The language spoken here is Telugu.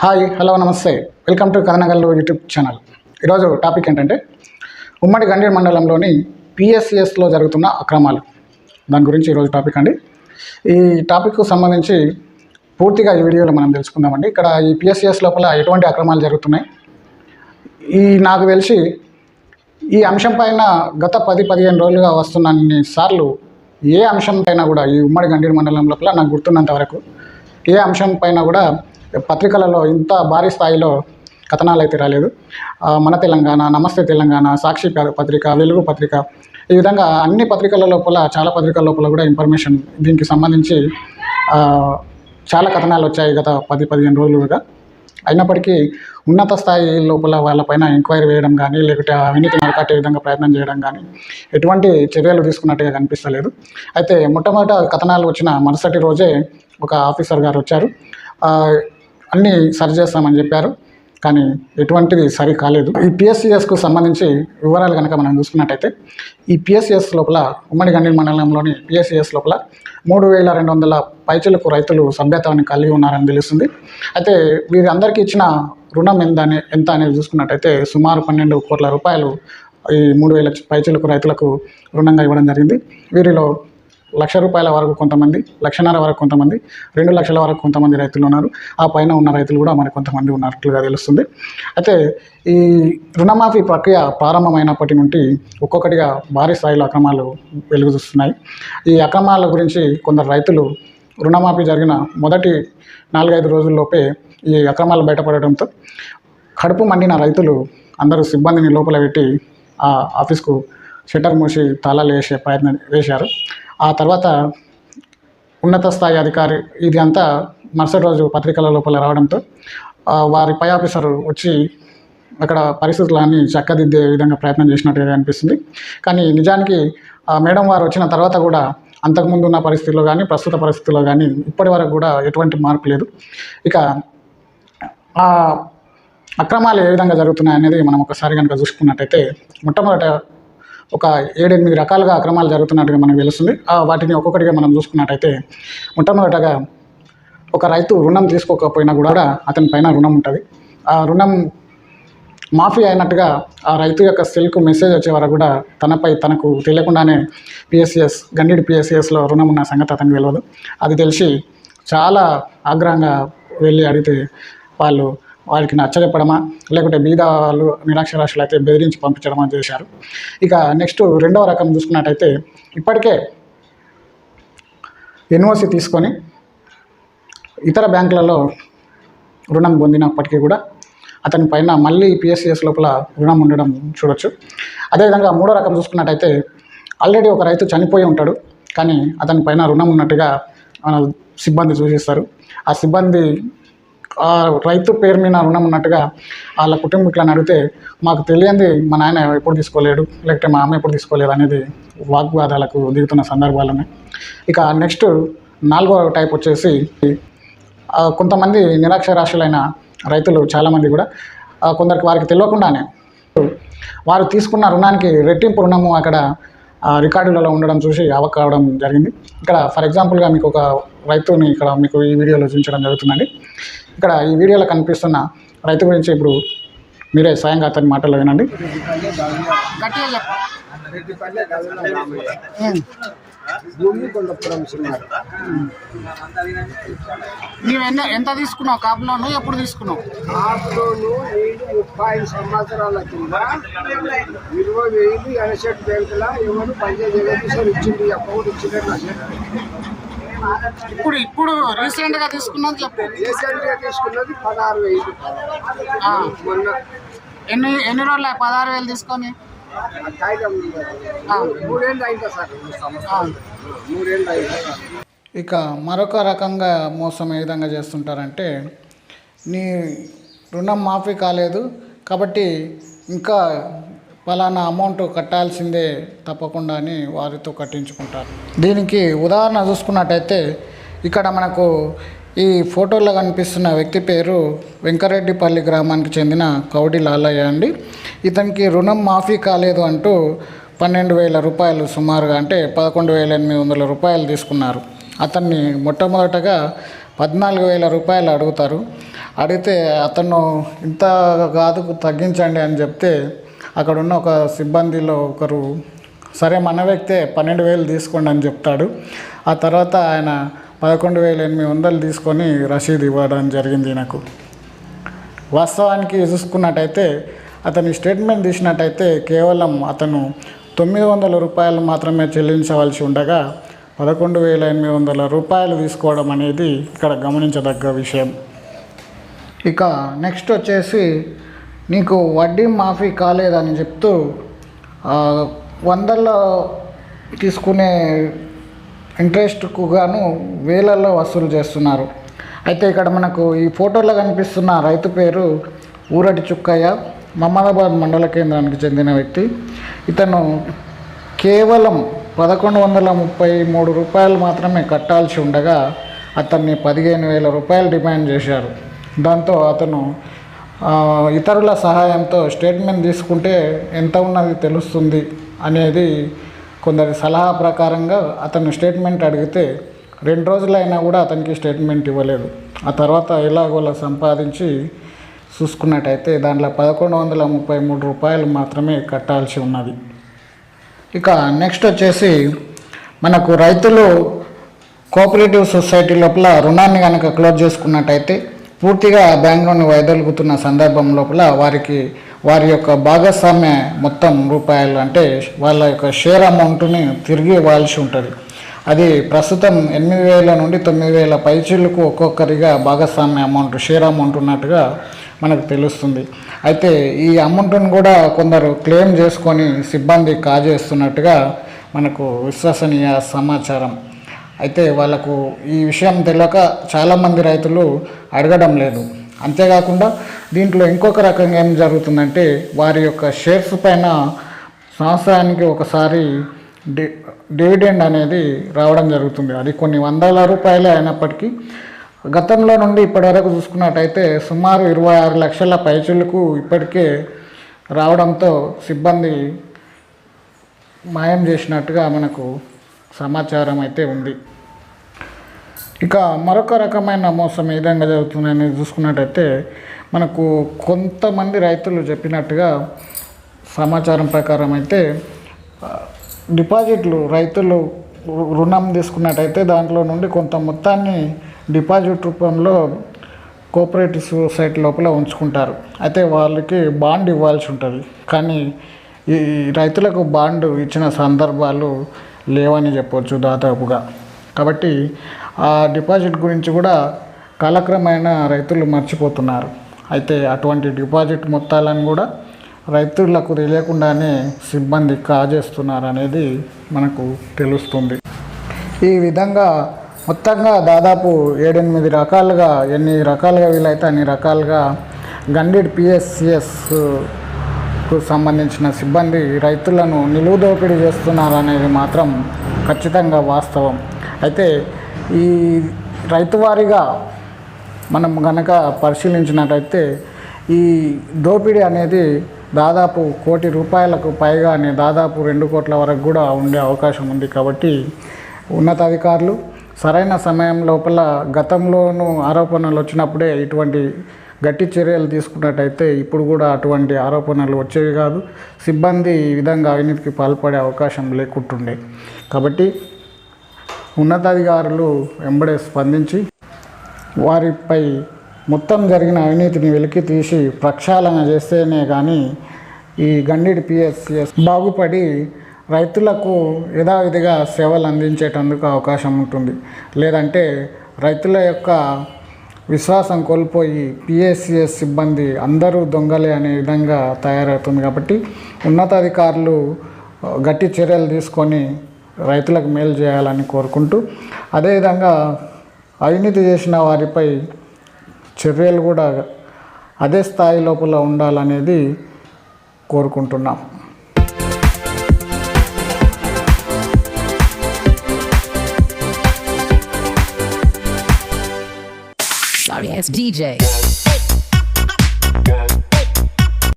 హాయ్ హలో నమస్తే. Welcome to Kathanagallu YouTube channel. ఈరోజు టాపిక్ ఏంటంటే ఉమ్మడి గండి మండలంలోని పిఎస్సిఎస్లో జరుగుతున్న అక్రమాలు. దాని గురించి ఈరోజు టాపిక్ అండి. ఈ టాపిక్కు సంబంధించి పూర్తిగా ఈ వీడియోలో మనం తెలుసుకుందామండి. ఇక్కడ ఈ పిఎస్సిఎస్ లోపల ఎటువంటి అక్రమాలు జరుగుతున్నాయి? ఈ నాకు తెలిసి ఈ అంశం పైన గత పది పదిహేను రోజులుగా వస్తున్నన్ని సార్లు ఏ అంశం పైన కూడా ఈ ఉమ్మడి గండి మండలం లోపల నాకు గుర్తున్నంత వరకు ఏ అంశం పైన కూడా పత్రికలలో ఇంత భారీ స్థాయిలో కథనాలు అయితే రాలేదు. మన తెలంగాణ నమస్తే తెలంగాణ సాక్షి పత్రిక వెలుగు పత్రిక ఈ విధంగా అన్ని పత్రికల లోపల చాలా పత్రికల లోపల కూడా ఇన్ఫర్మేషన్ దీనికి సంబంధించి చాలా కథనాలు వచ్చాయి గత పది పదిహేను రోజులుగా. అయినప్పటికీ ఉన్నత స్థాయి లోపల వాళ్ళపైన ఎంక్వైరీ వేయడం కానీ లేకుంటే అవినీతిని మరకట్టే విధంగా ప్రయత్నం చేయడం కానీ ఎటువంటి చర్యలు తీసుకున్నట్టుగా కనిపిస్తలేదు. అయితే మొట్టమొదట కథనాలు వచ్చిన మరుసటి రోజే ఒక ఆఫీసర్ గారు వచ్చారు. అన్నీ సరి చేస్తామని చెప్పారు. కానీ ఎటువంటిది సరి కాలేదు. ఈ పిఎస్సిఎస్కు సంబంధించి వివరాలు కనుక మనం చూసుకున్నట్టయితే ఈ పిఎస్సిఎస్ లోపల ఉమ్మడి గండి మండలంలోని పిఎస్సిఎస్ లోపల మూడు వేల రెండు వందల పైచలకు రైతులు సభ్యత్వాన్ని కలిగి ఉన్నారని తెలుస్తుంది. అయితే వీరందరికీ ఇచ్చిన రుణం ఎంత అనే ఎంత అనేది చూసుకున్నట్టయితే సుమారు పన్నెండు కోట్ల రూపాయలు ఈ మూడు వేల పైచలకు రైతులకు రుణంగా ఇవ్వడం జరిగింది. వీరిలో లక్ష రూపాయల వరకు కొంతమంది లక్షన్నర వరకు కొంతమంది రెండు లక్షల వరకు కొంతమంది రైతులు ఉన్నారు. ఆ పైన ఉన్న రైతులు కూడా మరి కొంతమంది ఉన్నట్లుగా తెలుస్తుంది. అయితే ఈ రుణమాఫీ ప్రక్రియ ప్రారంభమైనప్పటి నుండి ఒక్కొక్కటిగా భారీ స్థాయిలో అక్రమాలు వెలుగుచూస్తున్నాయి. ఈ అక్రమాల గురించి కొందరు రైతులు రుణమాఫీ జరిగిన మొదటి నాలుగైదు రోజుల్లోపే ఈ అక్రమాలు బయటపడడంతో కడుపు మండిన రైతులు అందరూ సిబ్బందిని లోపల పెట్టి ఆ ఆఫీస్కు షట్టర్ మూసి తాళాలు వేసే ప్రయత్నం వేశారు. ఆ తర్వాత ఉన్నత స్థాయి అధికారి ఇది అంతా మరుసటి రోజు పత్రికల లోపల రావడంతో వారి పై ఆఫీసర్ వచ్చి అక్కడ పరిస్థితులన్నీ చక్కదిద్దే విధంగా ప్రయత్నం చేసినట్టుగా అనిపిస్తుంది. కానీ నిజానికి మేడం వారు వచ్చిన తర్వాత కూడా అంతకుముందు ఉన్న పరిస్థితుల్లో కానీ ప్రస్తుత పరిస్థితుల్లో కానీ ఇప్పటి వరకు కూడా ఎటువంటి మార్పు లేదు. ఇక ఆ అక్రమాలు ఏ విధంగా జరుగుతున్నాయి అనేది మనం ఒకసారి కనుక చూసుకున్నట్టయితే మొట్టమొదట ఒక ఏడెనిమిది రకాలుగా అక్రమాలు జరుగుతున్నట్టుగా మనకు తెలుస్తుంది. ఆ వాటిని ఒక్కొక్కటిగా మనం చూసుకున్నట్టయితే మొట్టమొదటగా ఒక రైతు రుణం తీసుకోకపోయినా కూడా అతని పైన రుణం ఉంటుంది. ఆ రుణం మాఫీ అయినట్టుగా ఆ రైతు యొక్క సెల్కు మెసేజ్ వచ్చే వరకు కూడా తనపై తనకు తెలియకుండానే పిఎస్సిఎస్ గండిడి పిఎస్సిఎస్లో రుణం ఉన్న సంగతి అతనికి తెలియదు అది తెలిసి చాలా ఆగ్రహంగా వెళ్ళి అడిగితే వాళ్ళు వారికి నచ్చజెప్పడమా? లేకుంటే మిగతా వాళ్ళు నిరాక్షరాశులు అయితే బెదిరించి పంపించడమా చేశారు. ఇక నెక్స్ట్ రెండవ రకం చూసుకున్నట్టయితే ఇప్పటికే ఎన్ఓసి తీసుకొని ఇతర బ్యాంకులలో రుణం పొందినప్పటికీ కూడా అతని పైన మళ్ళీ పిఎస్సిఎస్ లోపల రుణం ఉండడం చూడొచ్చు. అదేవిధంగా మూడో రకం చూసుకున్నట్టయితే ఆల్రెడీ ఒక రైతు చనిపోయి ఉంటాడు. కానీ అతని పైన రుణం ఉన్నట్టుగా మన సిబ్బంది సూచిస్తారు. ఆ సిబ్బంది ఆ రైతు పేరు మీద రుణం ఉన్నట్టుగా వాళ్ళ కుటుంబీకులను అడిగితే మాకు తెలియంది మా నాయన ఎప్పుడు తీసుకోలేడు లేకపోతే మా అమ్మ ఎప్పుడు తీసుకోలేదు అనేది వాగ్వాదాలకు దిగుతున్న సందర్భాలు ఉన్నాయి ఇక నెక్స్ట్ నాలుగో టైప్ వచ్చేసి కొంతమంది నిరాక్షరాస్యులైన రైతులు చాలామంది కూడా కొందరికి వారికి తెలియకుండానే వారు తీసుకున్న రుణానికి రెట్టింపు రుణము అక్కడ రికార్డులలో ఉండడం చూసి అవక్ కావడం జరిగింది. ఇక్కడ ఫర్ ఎగ్జాంపుల్గా మీకు ఒక రైతుని ఇక్కడ మీకు ఈ వీడియోలో చూపించడం జరుగుతుందండి. ఇక్కడ ఈ వీడియోలో కనిపిస్తున్న రైతు గురించి ఇప్పుడు మీరే స్వయంగా అతని మాటల్లో వినండి. ఎన్న ఎంత తీసుకున్నావు? కాపులోను? ఎప్పుడు తీసుకున్నావు? ముప్పై ఐదు సంవత్సరాల కింద ఇరవై వేలు ఎనసెట్ బ్యాంకుల ఎవరు పంచాయతీ సార్ ఇచ్చింది అకౌంట్ ఇచ్చిండే ఇప్పుడు ఇప్పుడు రీసెంట్గా తీసుకున్నది చెప్పు. రీసెంట్గా తీసుకున్నది పదహారు వేలు. మొన్న ఎన్ని ఎన్ని రోజులు పదహారు వేలు తీసుకొని? మూడేళ్ళు అయిందా సార్? మూడేళ్ళు అయిందా ఇక మరొక రకంగా మోసం ఏ విధంగా చేస్తుంటారంటే నీ రుణం మాఫీ కాలేదు కాబట్టి ఇంకా ఫలానా అమౌంట్ కట్టాల్సిందే తప్పకుండా అని వారితో కట్టించుకుంటారు. దీనికి ఉదాహరణ చూసుకున్నట్టయితే ఇక్కడ మనకు ఈ ఫోటోలో కనిపిస్తున్న వ్యక్తి పేరు వెంకరెడ్డిపల్లి గ్రామానికి చెందిన కౌడి లాలయ్య అండి. ఇతనికి రుణం మాఫీ కాలేదు అంటూ పన్నెండు వేల రూపాయలు సుమారుగా అంటే పదకొండు వేల ఎనిమిది వందల రూపాయలు తీసుకున్నారు. అతన్ని మొట్టమొదటగా పద్నాలుగు వేల రూపాయలు అడుగుతారు. అడిగితే అతను ఇంత కాదు తగ్గించండి అని చెప్తే అక్కడ ఉన్న ఒక సిబ్బందిలో ఒకరు సరే మన వ్యక్తే పన్నెండు వేలు తీసుకోండి అని చెప్తాడు. ఆ తర్వాత ఆయన పదకొండు వేల ఎనిమిది వందలు తీసుకొని రసీదు ఇవ్వడం జరిగింది నాకు వాస్తవానికి చూసుకున్నట్టయితే అతని స్టేట్మెంట్ తీసినట్టయితే కేవలం అతను తొమ్మిది వందల రూపాయలు మాత్రమే చెల్లించవలసి ఉండగా పదకొండు వేల ఎనిమిది వందల రూపాయలు తీసుకోవడం అనేది ఇక్కడ గమనించదగ్గ విషయం. ఇక నెక్స్ట్ వచ్చేసి నీకు వడ్డీ మాఫీ కాలేదని చెప్తూ వందల్లో తీసుకునే ఇంట్రెస్ట్కు గాను వేలల్లో వసూలు చేస్తున్నారు. అయితే ఇక్కడ మనకు ఈ ఫోటోలో కనిపిస్తున్న రైతు పేరు ఊరటి చుక్కయ్య మహమ్మదాబాద్ మండల కేంద్రానికి చెందిన వ్యక్తి. ఇతను కేవలం పదకొండు వందల ముప్పై మూడు రూపాయలు మాత్రమే కట్టాల్సి ఉండగా అతన్ని పదిహేను వేల రూపాయలు డిమాండ్ చేశారు. దాంతో అతను ఇతరుల సహాయంతో స్టేట్మెంట్ తీసుకుంటే ఎంత ఉన్నది తెలుస్తుంది అనేది కొందరి సలహా ప్రకారంగా అతను స్టేట్మెంట్ అడిగితే రెండు రోజులైనా కూడా అతనికి స్టేట్మెంట్ ఇవ్వలేదు. ఆ తర్వాత ఎలాగోలా సంపాదించి చూసుకున్నట్టయితే దాంట్లో పదకొండు వందల ముప్పై మూడు రూపాయలు మాత్రమే కట్టాల్సి ఉన్నది. ఇక నెక్స్ట్ వచ్చేసి మనకు రైతులు కోఆపరేటివ్ సొసైటీ లోపల రుణాన్ని కనుక క్లోజ్ చేసుకున్నట్టయితే పూర్తిగా బ్యాంకులోని వైదొలుగుతున్న సందర్భం లోపల వారికి వారి యొక్క భాగస్వామ్య మొత్తం రూపాయలు అంటే వాళ్ళ యొక్క షేర్ అమౌంట్ని తిరిగి ఇవ్వాల్సి ఉంటుంది. అది ప్రస్తుతం ఎనిమిది వేల నుండి తొమ్మిది వేల పైచీలకు ఒక్కొక్కరిగా భాగస్వామ్య అమౌంట్ షేర్ అమౌంట్ ఉన్నట్టుగా మనకు తెలుస్తుంది. అయితే ఈ అమౌంట్ను కూడా కొందరు క్లెయిమ్ చేసుకొని సిబ్బంది కాజేస్తున్నట్టుగా మనకు విశ్వసనీయ సమాచారం. అయితే వాళ్ళకు ఈ విషయం తెలియక చాలామంది రైతులు అడగడం లేదు. అంతేకాకుండా దీంట్లో ఇంకొక రకంగా ఏం జరుగుతుందంటే వారి యొక్క షేర్స్ పైన సంవత్సరానికి ఒకసారి డి డివిడెండ్ అనేది రావడం జరుగుతుంది. అది కొన్ని వందల రూపాయలే అయినప్పటికీ గతంలో నుండి ఇప్పటివరకు చూసుకున్నట్టయితే సుమారు ఇరవై ఆరు లక్షల పైచులకు ఇప్పటికే రావడంతో సిబ్బంది మాయం చేసినట్టుగా మనకు సమాచారం అయితే ఉంది. ఇక మరొక రకమైన మోసం ఏ విధంగా జరుగుతుందని చూసుకున్నట్టయితే మనకు కొంతమంది రైతులు చెప్పినట్టుగా సమాచారం ప్రకారం అయితే డిపాజిట్లు రైతులు రుణం తీసుకున్నట్టయితే దాంట్లో నుండి కొంత మొత్తాన్ని డిపాజిట్ రూపంలో కోఆపరేటివ్ సొసైటీ లోపల ఉంచుకుంటారు. అయితే వాళ్ళకి బాండ్ ఇవ్వాల్సి ఉంటుంది. కానీ ఈ రైతులకు బాండ్ ఇచ్చిన సందర్భాలు లేవని చెప్పవచ్చు దాదాపుగా. కాబట్టి ఆ డిపాజిట్ గురించి కూడా కాలక్రమేణా రైతులు మర్చిపోతున్నారు. అయితే అటువంటి డిపాజిట్ మొత్తాలను కూడా రైతులకు తెలియకుండానే సిబ్బంది కాజేస్తున్నారు అనేది మనకు తెలుస్తుంది. ఈ విధంగా మొత్తంగా దాదాపు ఏడెనిమిది రకాలుగా ఎన్ని రకాలుగా వీలైతే అన్ని రకాలుగా గండెడ్ పిఎస్సిఎస్ కు సంబంధించిన సిబ్బంది రైతులను నిలువు దోపిడీ చేస్తున్నారనేది మాత్రం ఖచ్చితంగా వాస్తవం. అయితే ఈ రైతువారీగా మనం గనక పరిశీలించినట్టయితే ఈ దోపిడీ అనేది దాదాపు కోటి రూపాయలకు పైగానే దాదాపు రెండు కోట్ల వరకు కూడా ఉండే అవకాశం ఉంది కాబట్టి ఉన్నతాధికారులు సరైన సమయం లోపల గతంలోనూ ఆరోపణలు వచ్చినప్పుడే ఇటువంటి గట్టి చర్యలు తీసుకున్నట్టయితే ఇప్పుడు కూడా అటువంటి ఆరోపణలు వచ్చేవి కాదు. సిబ్బంది ఈ విధంగా అవినీతికి పాల్పడే అవకాశం లేకుంటుండే. కాబట్టి ఉన్నతాధికారులు వెంబడే స్పందించి వారిపై మొత్తం జరిగిన అవినీతిని వెలికి తీసి ప్రక్షాళన చేస్తేనే కానీ ఈ గండిడి పిఎస్సిఎస్ బాగుపడి రైతులకు యథావిధిగా సేవలు అందించేటందుకు అవకాశం ఉంటుంది. లేదంటే రైతుల యొక్క విశ్వాసం కోల్పోయి పిఎస్సిఎస్ సిబ్బంది అందరూ దొంగలే అనే విధంగా తయారవుతుంది కాబట్టి ఉన్నతాధికారులు గట్టి చర్యలు తీసుకొని రైతులకు మేలు చేయాలని కోరుకుంటూ అదేవిధంగా అవినీతి చేసిన వారిపై చర్యలు కూడా అదే స్థాయి లోపల ఉండాలనేది కోరుకుంటున్నాం. it's DJ.